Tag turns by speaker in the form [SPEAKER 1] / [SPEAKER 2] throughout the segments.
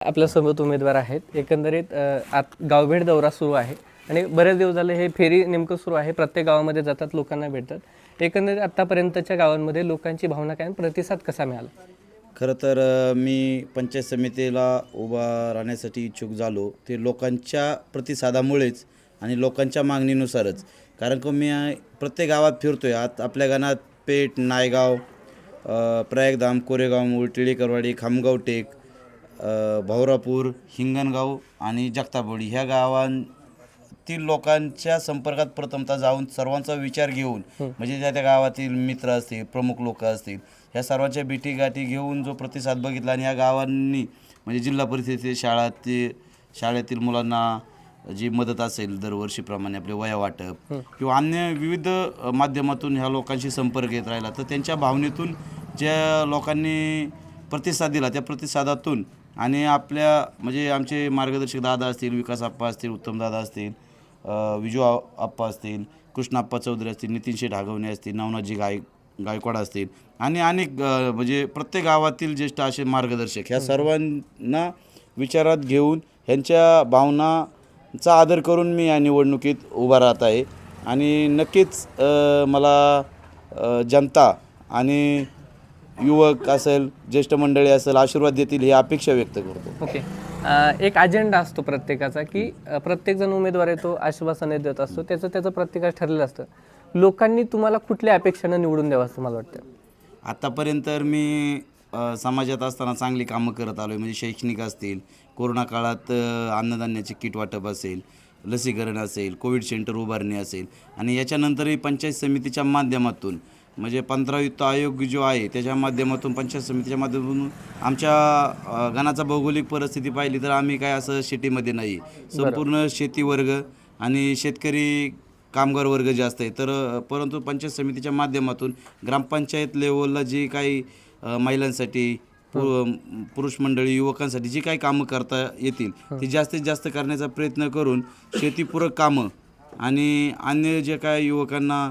[SPEAKER 1] आपल्यासोबत उमेदवार आहेत. एकंदरीत आत गावभेट दौरा सुरू आहे आणि बरेच दिवस झाले हे फेरी नेमकं सुरू आहे. प्रत्येक गावामध्ये जातात लोकांना भेटतात. एकंदरीत आत्तापर्यंतच्या गावांमध्ये लोकांची भावना काय आणि प्रतिसाद कसा मिळाला?
[SPEAKER 2] खरं तर मी पंचायत समितीला उभा राहण्यासाठी इच्छुक झालो. ते लोकांच्या प्रतिसादामुळेच आणि लोकांच्या मागणीनुसारच. कारण की मी प्रत्येक गावात फिरतो आहे आत आपल्या गावात पेठ नायगाव प्रयागधाम कोरेगाव मूळ टिळेकरवाडी खामगाव टेक अ, भावरापूर हिंगणगाव आणि जगताबोडी ह्या गावांतील लोकांच्या संपर्कात प्रथमतः जाऊन सर्वांचा विचार घेऊन म्हणजे त्या त्या गावातील मित्र असतील प्रमुख लोक असतील ह्या सर्वांच्या भेटी गाठी घेऊन जो प्रतिसाद बघितला आणि या गावांनी म्हणजे जिल्हा परिषदेचे शाळा ते शाळेतील मुलांना जी मदत असेल दरवर्षीप्रमाणे आपले वया वाटप किंवा अन्य विविध माध्यमातून ह्या लोकांशी संपर्क येत राहिला तर त्यांच्या भावनेतून ज्या लोकांनी प्रतिसाद दिला त्या प्रतिसादातून आणि आपल्या म्हणजे आमचे मार्गदर्शक दादा असतील विकास आप्पा असतील उत्तम दादा असतील विजू आप्पा असतील कृष्णाप्पा चौधरी असतील नितीन शेठ हागवणे असतील नवनाथजी गाय गायकवाड असतील आणि अनेक म्हणजे प्रत्येक गावातील ज्येष्ठ असे मार्गदर्शक ह्या सर्वांना विचारात घेऊन ह्यांच्या भावनाचा आदर करून मी या निवडणुकीत उभा राहत आहे. आणि नक्कीच मला जनता आणि युवक असेल ज्येष्ठ मंडळी असेल आशीर्वाद देतील ही अपेक्षा व्यक्त करतो.
[SPEAKER 1] ओके. अ, एक अजेंडा असतो प्रत्येकाचा की अ, प्रत्येकजण उमेदवार येतो आश्वासने देत असतो त्याचं त्याचं प्रत्येकाचं ठरलेलं असतं. लोकांनी तुम्हाला कुठल्या अपेक्षानं निवडून द्यावं असं मला वाटतं?
[SPEAKER 2] आत्तापर्यंत तर मी अ, समाजात असताना चांगली कामं करत आलो आहे म्हणजे शैक्षणिक असतील कोरोना काळात अ, अन्नधान्याचे किट वाटप असेल लसीकरण असेल कोविड सेंटर उभारणी असेल आणि याच्यानंतरही पंचायत समितीच्या माध्यमातून म्हणजे पंधरा युक्त आयोग जो आहे त्याच्या माध्यमातून पंचायत समितीच्या माध्यमातून आमच्या गणाचा भौगोलिक परिस्थिती पाहिली तर आम्ही काय असं सिटीमध्ये नाही. संपूर्ण शेती वर्ग आणि शेतकरी कामगार वर्ग जास्त आहे. तर परंतु पंचायत समितीच्या माध्यमातून ग्रामपंचायत लेवलला जी काही महिलांसाठी पु- पुरुष मंडळी युवकांसाठी जी काही कामं करता येतील ती जास्तीत जास्त करण्याचा प्रयत्न करून शेतीपूरक कामं आणि अन्य जे काय युवकांना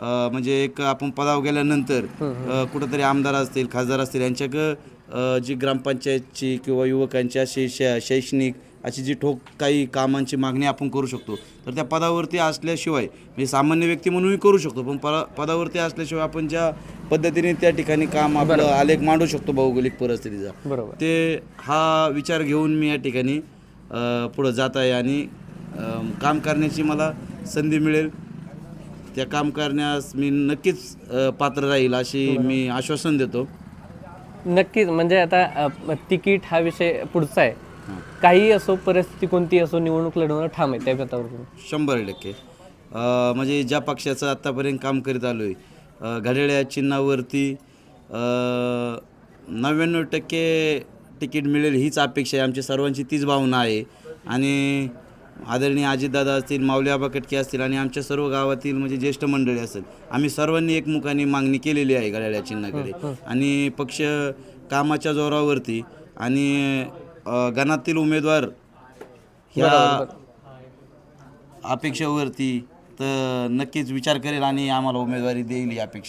[SPEAKER 2] म्हणजे एक आपण पदावर गेल्यानंतर कुठंतरी आमदार असतील खासदार असतील यांच्याक अ, जी ग्रामपंचायतची किंवा युवकांची अशी शै शैक्षणिक अशी जी ठोक काही कामांची मागणी आपण करू शकतो तर त्या पदावरती असल्याशिवाय म्हणजे सामान्य व्यक्ती म्हणूनही करू शकतो पण पदा पदावरती असल्याशिवाय आपण ज्या पद्धतीने त्या ठिकाणी काम आपलं आलेख मांडू शकतो भौगोलिक परिस्थितीचा.
[SPEAKER 1] बरोबर.
[SPEAKER 2] ते हा विचार घेऊन मी या ठिकाणी पुढं जात आहे आणि काम करण्याची मला संधी मिळेल. त्या काम करण्यास मी नक्कीच अ, पात्र राहील अशी मी आश्वासन देतो.
[SPEAKER 1] नक्कीच म्हणजे आता अ, तिकीट हा विषय पुढचा आहे. काही असो परिस्थिती कोणती असो निवडणूक लढवणं ठाम आहे त्या व्यतावरून
[SPEAKER 2] शंभर टक्के. अ, म्हणजे ज्या पक्षाचं आत्तापर्यंत काम करीत आलो आहे घड्याळ्या चिन्हावरती नव्याण्णव टक्के तिकीट मिळेल हीच अपेक्षा आहे. आमची सर्वांची तीच भावना आहे. आणि आदरणीय अजितदादा असतील माऊली आबा कटके असतील आणि आमच्या सर्व गावातील म्हणजे ज्येष्ठ मंडळी असेल आम्ही सर्वांनी एकमुखाने मागणी केलेली आहे घड्याळ्या चिन्हाकडे. आणि पक्ष कामाच्या जोरावरती आणि गणातील उमेदवार ह्या अपेक्षेवरती तर नक्कीच विचार करेल आणि आम्हाला उमेदवारी देईल ही अपेक्षा.